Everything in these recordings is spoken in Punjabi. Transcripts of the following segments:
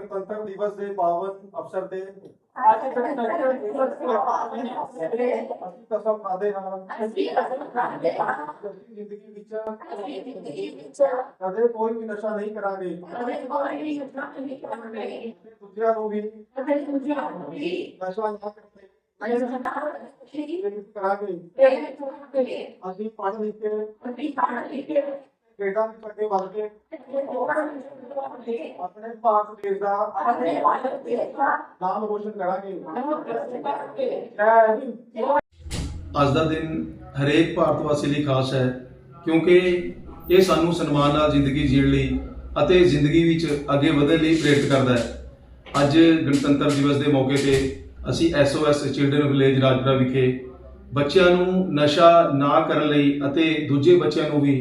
ਗਣਤੰਤਰ ਦਿਵਸ ਦੇ ਪਾਵਨ ਅਵਸਰ ਤੇ ਅੱਜ ਗਣਤੰਤਰ ਦਿਵਸ ਦੇ ਪਾਵਨ ਅਵਸਰ ਤੇ ਅਸੀਂ ਕਸਮ ਖਾਦੇ ਹਾਂ ਅਸੀਂ ਕਸਮ ਖਾਂਦੇ ਹਾਂ ਕਿ ਅਸੀਂ ਜ਼ਿੰਦਗੀ ਵਿੱਚ ਅਸੀਂ ਜ਼ਿੰਦਗੀ ਵਿੱਚ ਕਦੇ ਕੋਈ ਵੀ ਨਸ਼ਾ ਨਹੀਂ ਕਰਾਂਗੇ ਕਦੇ ਕੋਈ ਵੀ ਯੁੱਧ ਨਹੀਂ ਕਰਾਂਗੇ ਤੇ ਦੂਜਿਆਂ ਨੂੰ ਵੀ ਕਦੇ ਦੂਜਿਆਂ ਨੂੰ ਵੀ ਨਸ਼ਾ ਨਾ ਕਰਨ ਲਈ ਅਜਿਹਾ ਨਹੀਂ ਪ੍ਰੇਰਿਤ ਕਰਾਂਗੇ ਤੇ ਤੁਮਕੇ ਅਸੀਂ ਪੜ੍ਹ ਲਿਖ ਕੇ ਅਸੀਂ ਪੜ੍ਹ ਲਿਖ ਕੇ ਖੇਡਾਂ ਵਿੱਚ ਅੱਗੇ ਵੱਧ ਕੇ ਹੋਰਾਂ ਨੂੰ ਦੇ ਆਪਣੇ ਭਾਰਤ ਦੇਸ਼ ਦਾ ਆਪਣੇ ਭਾਰਤ ਦੇਸ਼ ਦਾ ਨਾਮ ਰੋਸ਼ਨ ਕਰਾਂਗੇ। ਨਾਮ ਰੋਸ਼ਨ ਕਰਾਂਗੇ। ਜੈ ਹਿੰਦ। ਅੱਜ ਦਾ ਦਿਨ ਹਰੇਕ ਭਾਰਤ ਵਾਸੀ ਲਈ ਖਾਸ ਹੈ ਕਿਉਂਕਿ ਇਹ ਸਾਨੂੰ ਸਨਮਾਨ ਨਾਲ ਜ਼ਿੰਦਗੀ ਜੀਣ ਲਈ ਅਤੇ ਜ਼ਿੰਦਗੀ ਵਿੱਚ ਅੱਗੇ ਵਧਣ ਲਈ ਪ੍ਰੇਰਿਤ ਕਰਦਾ ਹੈ। ਅੱਜ ਗਣਤੰਤਰ ਦਿਵਸ ਦੇ ਮੌਕੇ ਤੇ ਅਸੀਂ SOS ਚਿਲਡਰਨ ਵਿਲੇਜ ਰਾਜਪੁਰਾ ਵਿਖੇ ਬੱਚਿਆਂ ਨੂੰ ਨਸ਼ਾ ਨਾ ਕਰਨ ਲਈ ਅਤੇ ਦੂਜੇ ਬੱਚਿਆਂ ਨੂੰ ਵੀ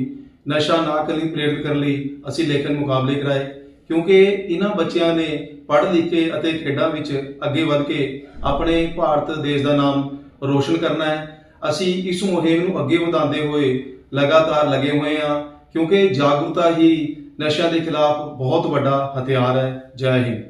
ਨਸ਼ਾ ਨਾ ਕਰਨ ਲਈ ਪ੍ਰੇਰਿਤ ਕਰਨ ਲਈ ਅਸੀਂ ਲੇਖਨ ਮੁਕਾਬਲੇ ਕਰਾਏ। ਕਿਉਂਕਿ ਇਹਨਾਂ ਬੱਚਿਆਂ ਨੇ ਪੜ੍ਹ ਲਿਖ ਕੇ ਅਤੇ ਖੇਡਾਂ ਵਿੱਚ ਅੱਗੇ ਵਧ ਕੇ ਆਪਣੇ ਭਾਰਤ ਦੇਸ਼ ਦਾ ਨਾਮ ਰੋਸ਼ਨ ਕਰਨਾ ਹੈ। ਅਸੀਂ ਇਸ ਮੁਹਿੰਮ ਨੂੰ ਅੱਗੇ ਵਧਾਉਂਦੇ ਹੋਏ ਲਗਾਤਾਰ ਲੱਗੇ ਹੋਏ ਹਾਂ ਕਿਉਂਕਿ ਜਾਗਰੂਕਤਾ ਹੀ ਨਸ਼ਿਆਂ ਦੇ ਖਿਲਾਫ ਬਹੁਤ ਵੱਡਾ ਹਥਿਆਰ ਹੈ। ਜੈ ਹਿੰਦ।